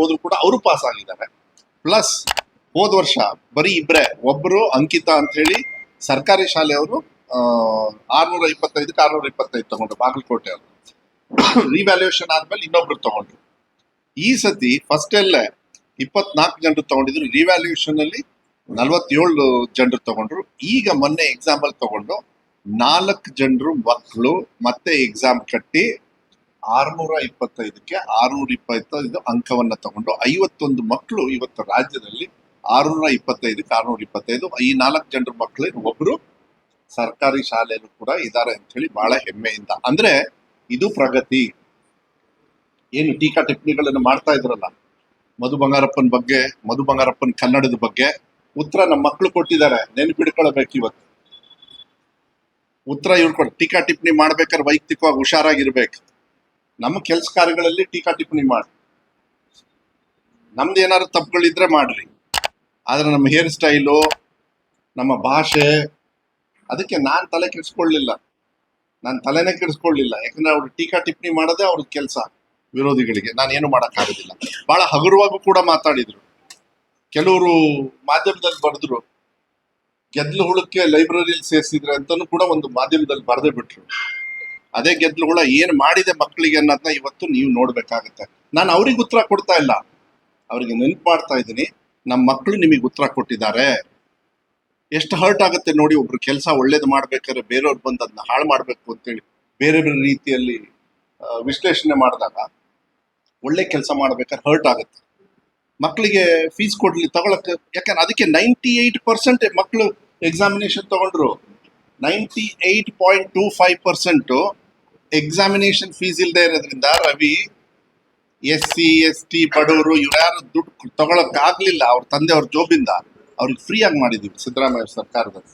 ಹೋದ್ರು ಕೂಡ ಅವರು ಪಾಸ್ ಆಗಿದ್ದಾರೆ. ಪ್ಲಸ್ ಹೋದ ವರ್ಷ ಬರೀ ಇಬ್ರೆ ಒಬ್ಬರು ಅಂಕಿತಾ ಅಂತ ಹೇಳಿ ಸರ್ಕಾರಿ ಶಾಲೆಯವರು ಆರ್ನೂರ ಇಪ್ಪತ್ತೈದಕ್ಕೆ ಆರ್ನೂರ ಇಪ್ಪತ್ತೈದು ತಗೊಂಡ್ರು, ಬಾಗಲಕೋಟೆ ಅವರು. ರಿವ್ಯಾಲ್ಯೂಯೇಷನ್ ಆದ್ಮೇಲೆ ಇನ್ನೊಬ್ರು ತಗೊಂಡ್ರು. ಈ ಸತಿ ಫಸ್ಟ್ ಅಲ್ಲೇ ಇಪ್ಪತ್ನಾಲ್ಕು ಜನರು ತಗೊಂಡಿದ್ರು ರಿವ್ಯಾಲ್ಯೂಯೇಷನ್ ಅಲ್ಲಿ ನಲವತ್ತೇಳು ಜನರು ತಗೊಂಡ್ರು. ಈಗ ಮೊನ್ನೆ ಎಕ್ಸಾಂಪಲ್ ತಗೊಂಡು ನಾಲ್ಕು ಜನರು ಮಕ್ಕಳು ಮತ್ತೆ ಎಕ್ಸಾಮ್ ಕಟ್ಟಿ ಆರ್ನೂರ ಇಪ್ಪತ್ತೈದಕ್ಕೆ ಆರ್ನೂರ ಇಪ್ಪತ್ತೈದು ಅಂಕವನ್ನ ತಗೊಂಡು ಐವತ್ತೊಂದು ಮಕ್ಕಳು ಇವತ್ತು ರಾಜ್ಯದಲ್ಲಿ ಆರ್ನೂರ ಇಪ್ಪತ್ತೈದಕ್ಕೆ ಆರ್ನೂರ ಇಪ್ಪತ್ತೈದು ಈ ನಾಲ್ಕು ಜನರ ಮಕ್ಕಳು ಒಬ್ರು ಸರ್ಕಾರಿ ಶಾಲೆಯಲ್ಲೂ ಕೂಡ ಇದ್ದಾರೆ ಅಂತ ಹೇಳಿ ಬಹಳ ಹೆಮ್ಮೆಯಿಂದ. ಅಂದ್ರೆ ಇದು ಪ್ರಗತಿ. ಏನು ಟೀಕಾ ಟಿಪ್ಪಣಿಗಳನ್ನು ಮಾಡ್ತಾ ಇದ್ರಲ್ಲ? ಮಧು ಬಂಗಾರಪ್ಪನ ಬಗ್ಗೆ, ಮಧು ಬಂಗಾರಪ್ಪನ ಕನ್ನಡದ ಬಗ್ಗೆ ಉತ್ತರ ನಮ್ಮ ಮಕ್ಕಳು ಕೊಟ್ಟಿದ್ದಾರೆ. ನೆನಪಿಡ್ಕೊಳ್ಬೇಕು ಇವತ್ತು. ಉತ್ತರ ಇವ್ರು ಟೀಕಾ ಟಿಪ್ಪಣಿ ಮಾಡ್ಬೇಕಾದ್ರೆ ವೈಯಕ್ತಿಕವಾಗಿ ಹುಷಾರಾಗಿರ್ಬೇಕು. ನಮ್ಮ ಕೆಲಸ ಕಾರ್ಯಗಳಲ್ಲಿ ಟೀಕಾ ಟಿಪ್ಪಣಿ ಮಾಡಿ. ನಮ್ದು ಏನಾದ್ರು ತಪ್ಪುಗಳಿದ್ರೆ ಮಾಡ್ರಿ. ಆದ್ರೆ ನಮ್ಮ ಹೇರ್ ಸ್ಟೈಲು ನಮ್ಮ ಭಾಷೆ, ಅದಕ್ಕೆ ನಾನ್ ತಲೆ ಕೆಡಿಸ್ಕೊಳ್ಳಿಲ್ಲ. ನಾನು ತಲೆನೇ ಕೆಡಿಸ್ಕೊಳ್ಳಿಲ್ಲ. ಯಾಕಂದ್ರೆ ಅವ್ರು ಟೀಕಾ ಟಿಪ್ಪಣಿ ಮಾಡೋದೇ ಅವ್ರ ಕೆಲಸ ವಿರೋಧಿಗಳಿಗೆ. ನಾನು ಏನು ಮಾಡೋಕ್ಕಾಗೋದಿಲ್ಲ. ಬಹಳ ಹಗುರವಾಗೂ ಕೂಡ ಮಾತಾಡಿದ್ರು. ಕೆಲವರು ಮಾಧ್ಯಮದಲ್ಲಿ ಬರೆದ್ರು. ಗೆದ್ಲು ಹುಳಕ್ಕೆ ಲೈಬ್ರರಿಲಿ ಸೇರಿಸಿದ್ರೆ ಅಂತಾನು ಕೂಡ ಒಂದು ಮಾಧ್ಯಮದಲ್ಲಿ ಬರೆದೇ ಬಿಟ್ರು. ಅದೇ ಗೆದ್ಲು ಏನು ಮಾಡಿದೆ ಮಕ್ಕಳಿಗೆ ಅನ್ನೋದನ್ನ ಇವತ್ತು ನೀವು ನೋಡ್ಬೇಕಾಗತ್ತೆ. ನಾನು ಅವ್ರಿಗೆ ಉತ್ತರ ಕೊಡ್ತಾ ಇಲ್ಲ. ಅವ್ರಿಗೆ ನೆನ್ಪು ಮಾಡ್ತಾ ಇದ್ದೀನಿ. ನಮ್ಮ ಮಕ್ಕಳು ನಿಮಗೆ ಉತ್ತರ ಕೊಟ್ಟಿದ್ದಾರೆ. ಎಷ್ಟು ಹರ್ಟ್ ಆಗುತ್ತೆ ನೋಡಿ ಒಬ್ರು ಕೆಲಸ ಒಳ್ಳೇದು ಮಾಡ್ಬೇಕಾದ್ರೆ ಬೇರೆಯವ್ರು ಬಂದು ಅದನ್ನ ಹಾಳು ಮಾಡ್ಬೇಕು ಅಂತೇಳಿ ಬೇರೆ ಬೇರೆ ರೀತಿಯಲ್ಲಿ ವಿಶ್ಲೇಷಣೆ ಮಾಡಿದಾಗ ಒಳ್ಳೆ ಕೆಲಸ ಮಾಡ್ಬೇಕಾದ್ರೆ ಹರ್ಟ್ ಆಗುತ್ತೆ. ಮಕ್ಕಳಿಗೆ ಫೀಸ್ ಕೊಡ್ಲಿ ತಗೊಳಕ್ಕೆ, ಯಾಕಂದ್ರೆ ಅದಕ್ಕೆ ನೈಂಟಿ ಏಯ್ಟ್ ಪರ್ಸೆಂಟ್ ಮಕ್ಕಳು ಎಕ್ಸಾಮಿನೇಷನ್ ತಗೊಂಡ್ರು. Ninety eight point two five percent examination fees ಇಲ್ಲದೆ ಇರೋದ್ರಿಂದ ರವಿ ಎಸ್ ಸಿ ಎಸ್ ಟಿ ಬಡವರು ಇವರ್ಯಾರು ದುಡ್ಡು ತಗೊಳಕ್ ಆಗ್ಲಿಲ್ಲ. ಅವ್ರ ತಂದೆ ಅವ್ರ ಜೋಬಿಂದ ಅವ್ರಿಗೆ ಫ್ರೀ ಆಗಿ ಮಾಡಿದೀವಿ ಸಿದ್ದರಾಮಯ್ಯ ಸರ್ಕಾರದಲ್ಲಿ.